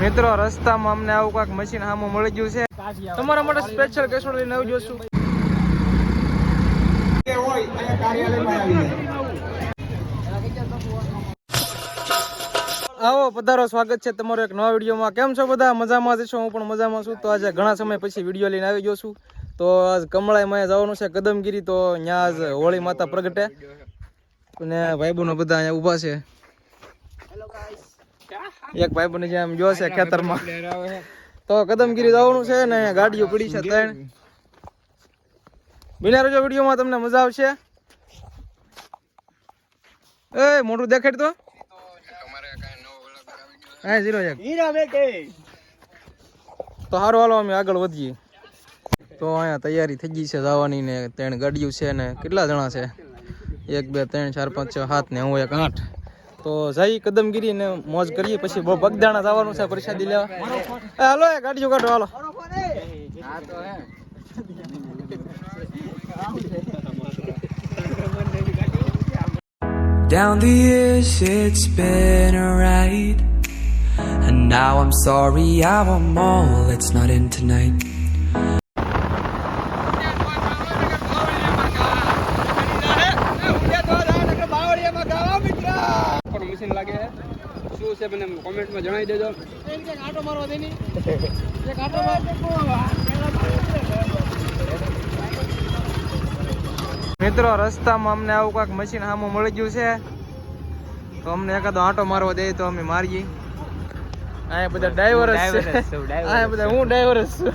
મિત્રો, રસ્તામાં અમને આવું કાંઈક મશીન સામું મળી ગયું છે. તમારા માટે સ્પેશિયલ કેસોડ લઈને આવી જોશું આવો, પધારો, સ્વાગત છે તમારો એક નવા વિડીયોમાં. કેમ છો બધા? મજામાં જ છો? હું પણ મજામાં છું. તો આજે ઘણા સમય પછી વીડિયો લઈને આવી ગયો છું. તો આજ કમળામાં જવાનું છે કદમગીરી. તો ત્યાં આજ હોળી માતા પ્રગટે. અને ભાઈબંધો બધા અહીંયા ઊભા છે. એક ભાઈ જે જેમ જો છે ખેતરમાં. તો કદમગીરી જવાનું છે ને ગાડીઓ પડી છે ત્રણ. બિના રહેજો વિડીયોમાં તમને મજા આવશે. એ મોટું દેખાડ તો. હા ઝીરો એક. તો સારું હાલો અમે આગળ વધીએ. તો અહીંયા તૈયારી થઈ ગઈ છે જવાની ને ત્રણ ગાડીઓ છે ને કેટલા જણા છે? એક બે ત્રણ ચાર પાંચ છ સાત ને હું એક આઠ. તો જઈ કદમગીરી ને મોજ કરીએ પછી બહુ બગદાણા જવાનું છે પ્રસાદી લેવા હાલો એ ગાડીઓ કાઢો હાલો Down the years, it's been a ride. And now I'm sorry, I want more. Let's not in tonight. Machine લાગે શું છે મને કોમેન્ટમાં જણાવી દેજો. કાંટો મારવા દેની. મિત્રો રસ્તામાં અમને આવું કાંઈક મશીન સામું મળી ગયું છે. તો અમને એકાદો આંટો મારવા દે તો અમે મારીએ. અહીંયા બધા ડ્રાઈવર જ છે. અહીંયા બધા હું ડ્રાઈવર જ છું.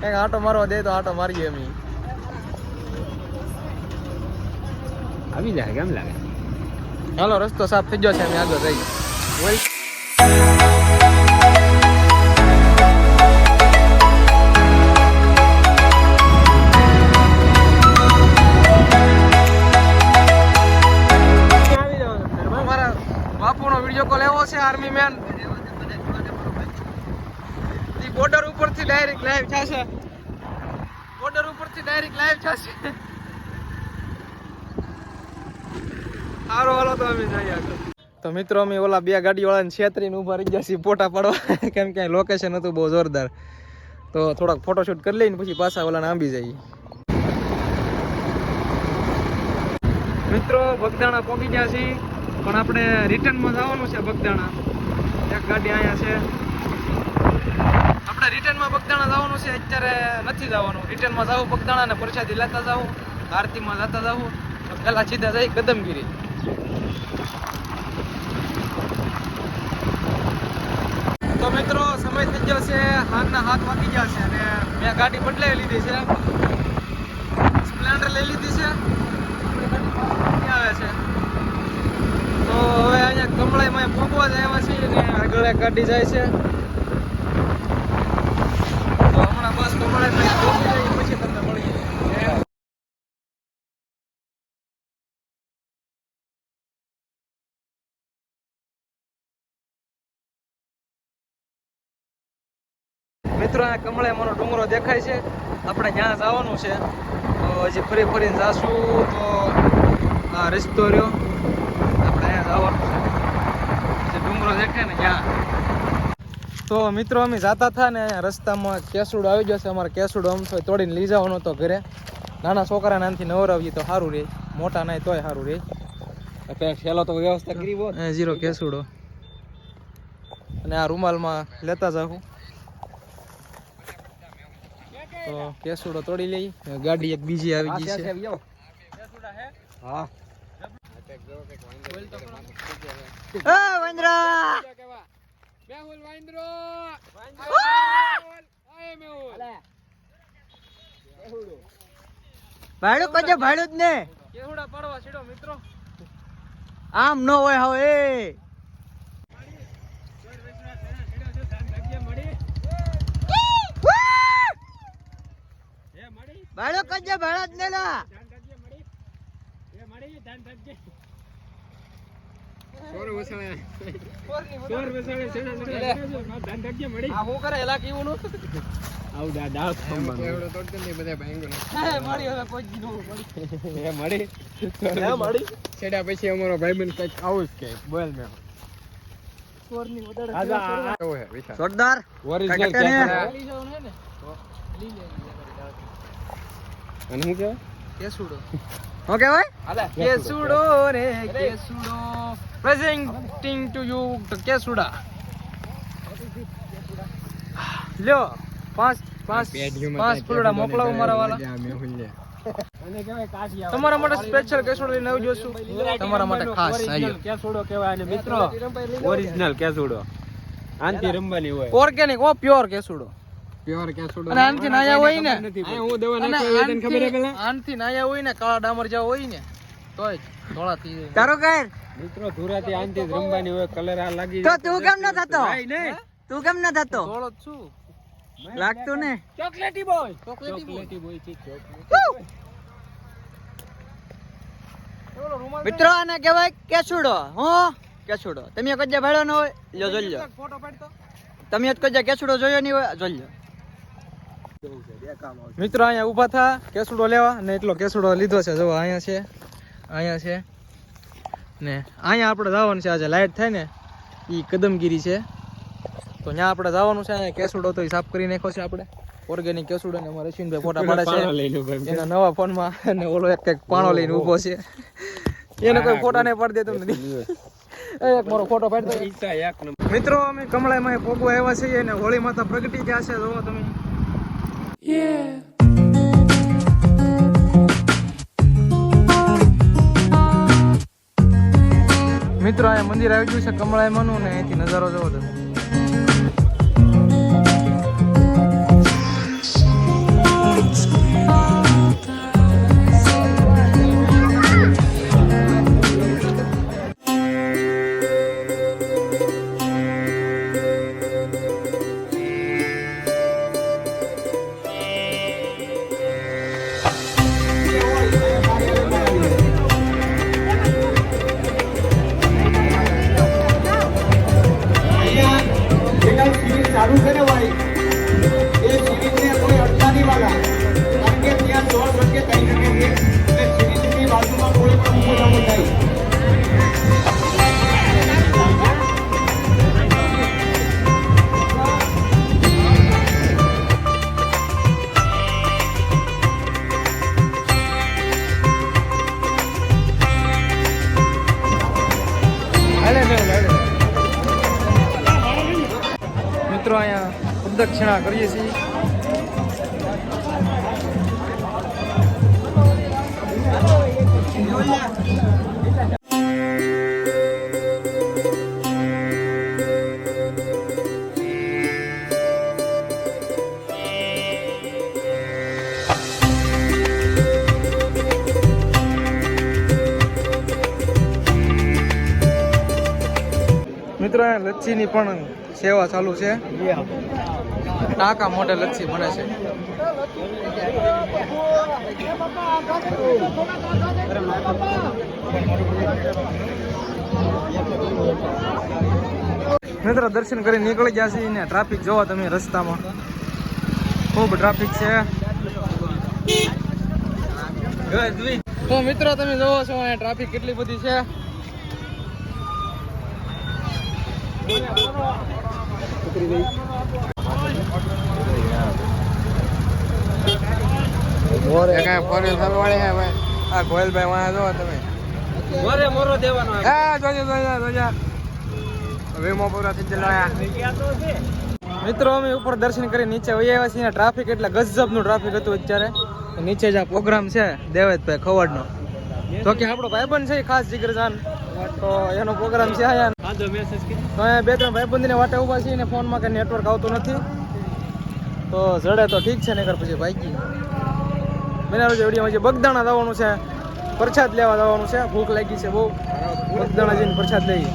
કંઈક આંટો મારવા દે તો આંટો મારીએ અમે. આવી જાય કેમ લાગે? હાલો, રસ્તો સાફ થઈ ગયો છે, અમે આગળ મારા બાપુનો વીડિયો કોલ એવો છે આર્મી મેન બોર્ડર ઉપરથી ડાયરેક્ટ લાઈવ થશે. બોર્ડર ઉપરથી ડાયરેક્ટ લાઈવ થશે. હાલો તો અમે જઈએ તો મિત્રો અમે ઓલા બે ગાડીવાળાને છેતરીને ઊભા રહી ગયા છીએ ફોટા પાડવા. કેમ કે લોકેશન હતું બહુ જોરદાર. તો થોડાક ફોટોશૂટ કરી લઈને પછી પાછા ઓલાને આંબી જઈએ. મિત્રો બગદાણા પહોંચી ગયા છીએ પણ આપણે રિટર્નમાં જવાનું છે બગદાણા. એક ગાડી અહીંયા છે. આપણે રિટર્નમાં બગદાણા જવાનું છે અત્યારે નથી જવાનું. રિટર્નમાં જવું બગદાણા ને પ્રસાદી લેતા જવું આરતીમાં જતા જવું પહેલા સીધા જઈ કદમગીરી તો મિત્રો, સમય થઈ ગયો છે, હાથના હાથ વાગી ગયા છે અને મેં ગાડી બદલાઈ લીધી છે. સ્પ્લેન્ડર લઈ લીધી છે. આવે છે. તો હવે અહીંયા કમળાઈમાં પહોંચવા જ આવ્યા છીએ અને આગળ ગાડી જાય છે તો હમણાં બસ કમળાઈમાં પહોંચી જાય પછી તમને મળીએ મિત્રો આ મનો ડુંગરો દેખાય છે. આપણે ત્યાં જવાનું છે. તો હજી ફરી ફરીને જાશું તો આ રસ્તો રહ્યો. આપણે અહીંયા જવાનું છે. જે ડુંગરો દેખાય ને ત્યાં. તો મિત્રો અમે જતા હતા ને રસ્તામાં કેસુડો આવી ગયો છે. અમારે કેસુડો આમ તો તોડીને લઈ જવાનો હતો ઘરે. નાના છોકરાને આનાથી નવરાવીએ તો સારું રહે. મોટા નહીં તોય સારું રહે. છેલ્લો તો વ્યવસ્થા કરી બોલ. ઝીરો કેસુડો. અને આ રૂમાલમાં લેતા જાઉં તો કેસુડો તોડી લઈ ગાડી એક બીજી આવી ગઈ છે. હા. ભાડું કજે ભાડું જ ને. કેસુડા પડવા સીડો મિત્રો. આમ ન હોય હવે ભાડું કજે ભાડા જ ને લા. આ હું કરે એલા કેવું નું? આવું દા દાળ ખંભાનું. મારી હવે પહોંચી નો પડી એ મળી. મળી. છેડા પછી અમારો ભાઈબંધ કંઈક આવું જ કે બોલ મેં જોરદાર ઓરિજિનલ કાકા ને. અને શું કહેવાય? કેસુડો. શું કહેવાય? કેસુડો. રે કેસુડો. પ્રેઝેન્ટિંગ ટુ યુ કેસુડા. લ્યો પાંચ પાંચ પાંચ ફૂલડા મોકલાવો મારા વાલા. તમારા માટે સ્પેશિયલ કેસુડો લઈને આવજો છું. તમારા માટે ખાસ આવ્યો કેસુડો કહેવાય અને મિત્રો. ઓરિજિનલ કેસુડો. આનથી રમવાની હોય. ઓર્ગેનિક ઓ પ્યોર કેસુડો. પ્યોર કેસુડો અને આનથી નાયા હોય ને. આ હું દવા નાખી હોય તને ખબર હે આનથી પેલા? આનથી નાયા હોય ને કાળા ડામર જેવા હોય ને તોય ધોળા થઈ જાય તારો કર મિત્રો ધુરાથી આનથી જ રમવાની હોય કલર આ લાગી તો તું કેમ ન થતો? તું કેમ ન થતો? ધોળો છું. લાગતો ને? Chocolatey boy chocolatey boy. છે ચોકલેટી મિત્રો આને કહેવાય કેસુડો હું? કેસુડો તમે કજે ભાડ્યો ન હોય લ્યો. જોઈ લો તમે જ કજે કેસુડો જોયો નહીં હોય જોઈ લો મિત્રો અહીંયા ઊભા થા કેસુડો લેવા ને એટલો કેસુડો લીધો છે. જો અહીંયા છે અહીંયા છે. ને અહીંયા આપણે જવાનું છે આજે લાઈટ થાય ને એ કદમગીરી છે. તો ત્યાં આપણે જવાનું છે અહીંયા કેસુડો તો સાફ કરી નાખ્યો છે આપણે. ઓર્ગેનિક કેસુડો ને અમારે રશ્મિનભાઈ ફોટા પાડે છે. એના નવા ફોનમાં અને ઓલો એક કંઈક પાણો લઈને ઊભો છે. એને કોઈ ફોટા નહીં પાડી દેતો નથી એક મારો ફોટો પાડી દો. ઈસા એક નંબર. મિત્રો અમે કમળામાં પોગવા આવ્યા છીએ અને હોળી માતા પ્રગટી ગયા છે. જોવો તમે. મિત્રો અહીંયા મંદિર આવી ગયું છે કમળાયમાંનું ને અહીંથી નજારો જોવો તમે મિત્રો અહીંયા પ્રદક્ષિણા કરીએ છીએ. મિત્રો લચ્છીની પણ સેવા ચાલુ છે. ટાંકા મોઢે લચ્છી બને છે. મિત્રો દર્શન કરી નીકળી ગયા છીએ ને ટ્રાફિક જોવા તમે રસ્તામાં. ખૂબ ટ્રાફિક છે. તો મિત્રો તમે જોવો છો અહીંયા ટ્રાફિક કેટલી બધી છે. આ ગોયલભાઈ વાળા જોવો તમે. મોરે મોરો દેવાનો આ. જોજો જોજો જોજો. વીમો પૂરા થઈ ગયેલો મિત્રો અમે ઉપર દર્શન કરી નીચે વહી આવ્યા છીએ ટ્રાફિક એટલે ગજબનું ટ્રાફિક હતું અત્યારે. નીચે જ આ પ્રોગ્રામ છે દેવેદભાઈ ખવડનો. તો કે આપણો ભાઈબંધ છે ખાસ જીગરજાન. તો એનો પ્રોગ્રામ છે અહીંયા. તો બે ત્રણ ભાઈબંધીને વાટે ઊભા છીએ ને ફોનમાં કે નેટવર્ક આવતું નથી. તો જડે તો ઠીક છે નકર પછી ભાગી બનાવ્યું છે વિડીયોમાં બગદાણા જવાનું છે, પ્રસાદ લેવા જવાનું છે. ભૂખ લાગી છે બહુ. બગદાણા જઈને પ્રસાદ લઈએ.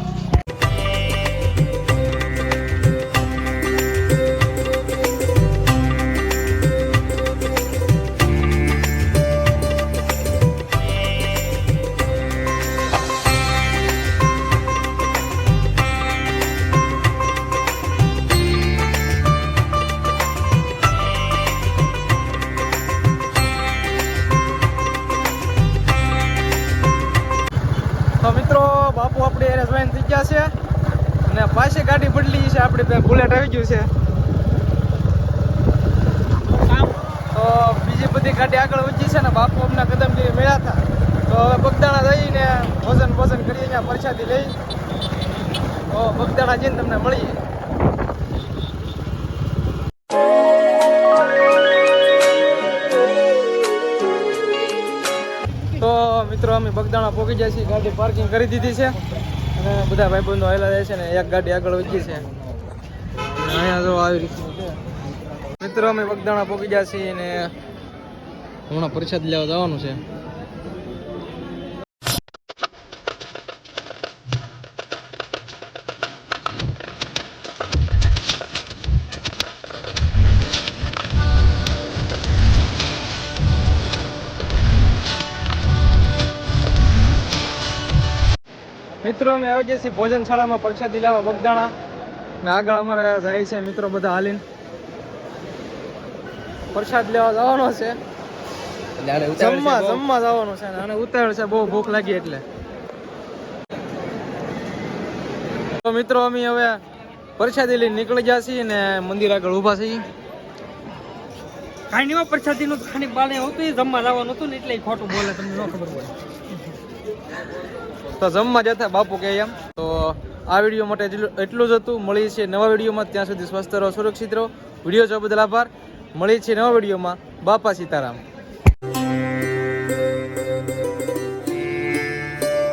મિત્રો બાપુ આપણે એને ગાડી બદલી છે, આપણે પાસે બુલેટ આવી ગયું છે. તો બીજી બધી ગાડી આગળ વધી છે ને બાપુ અમને કદમ જેવી મળ્યા હતા. તો હવે બગદાણા જઈને ભોજન ભોજન કરી અહીંયા પરસાદી લઈ. તો બગદાણા જઈને તમને મળીએ. તો મિત્રો, અમે બગદાણા પહોંચી જાય છીએ, ગાડી પાર્કિંગ કરી દીધી છે. અને બધા ભાઈબંધો આવેલા જાય છે ને, એક ગાડી આગળ વધી છે. અહીંયા જો આવી રીતનું છે મિત્રો, અમે બગદાણા પહોંચી ગયા છીએ ને, હમણાં પ્રસાદ લેવા જવાનું છે. મિત્રો અમે આવી ગયા છીએ ભોજનશાળામાં પ્રસાદી લેવા બગદાણા ને આગળ અમારે જાય છે મિત્રો બધા હાલીને. પ્રસાદ લેવા જવાનો છે. જમવા જમવા જવાનું છે અને ઉતાવળ છે બહુ ભૂખ લાગી એટલે. તો મિત્રો અમે હવે પ્રસાદી લઈને નીકળી ગયા છીએ ને મંદિર આગળ ઊભા છીએ. કાંઈ નહીં પ્રસાદી નું ખાલી બાલે હતું જમવા જવાનું હતું ને એટલે ખોટું બોલે તમને ન ખબર પડે તો જમવા જતા બાપુ કહે એમ. તો આ વીડિયો માટે એટલું- જ હતું. મળીએ છીએ નવા વિડીયોમાં ત્યાં સુધી સ્વસ્થ રહો, સુરક્ષિત રહો. વીડિયો જોવા બદલ આભાર. મળીએ છીએ નવા વિડીયોમાં બાપા સીતારામ.